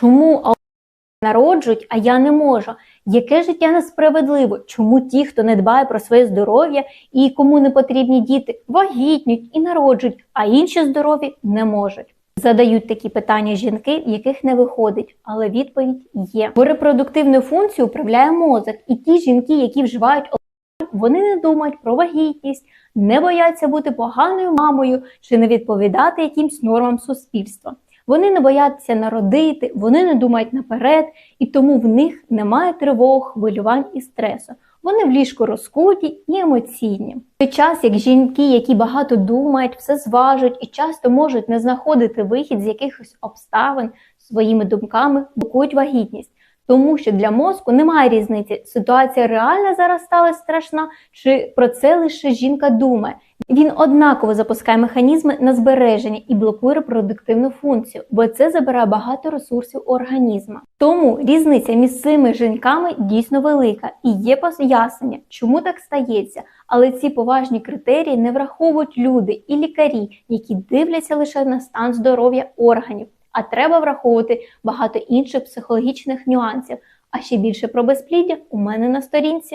Чому народжують, а я не можу? Яке життя несправедливо? Чому ті, хто не дбає про своє здоров'я і кому не потрібні діти, вагітнюють і народжують, а інші здорові не можуть? Задають такі питання жінки, яких не виходить, але відповідь є. Бо репродуктивну функцію управляє мозок, і ті жінки, які вживають алкоголь, вони не думають про вагітність, не бояться бути поганою мамою чи не відповідати якимсь нормам суспільства. Вони не бояться народити, вони не думають наперед, і тому в них немає тривог, хвилювань і стресу. Вони в ліжку розкуті і емоційні. В той час, як жінки, які багато думають, все зважують і часто можуть не знаходити вихід з якихось обставин своїми думками, блокують вагітність. Тому що для мозку немає різниці, ситуація реальна зараз сталася страшна, чи про це лише жінка думає. Він однаково запускає механізми на збереження і блокує репродуктивну функцію, бо це забирає багато ресурсів у організма. Тому різниця між цими жінками дійсно велика і є пояснення, чому так стається. Але ці поважні критерії не враховують люди і лікарі, які дивляться лише на стан здоров'я органів. А треба враховувати багато інших психологічних нюансів. А ще більше про безпліддя у мене на сторінці.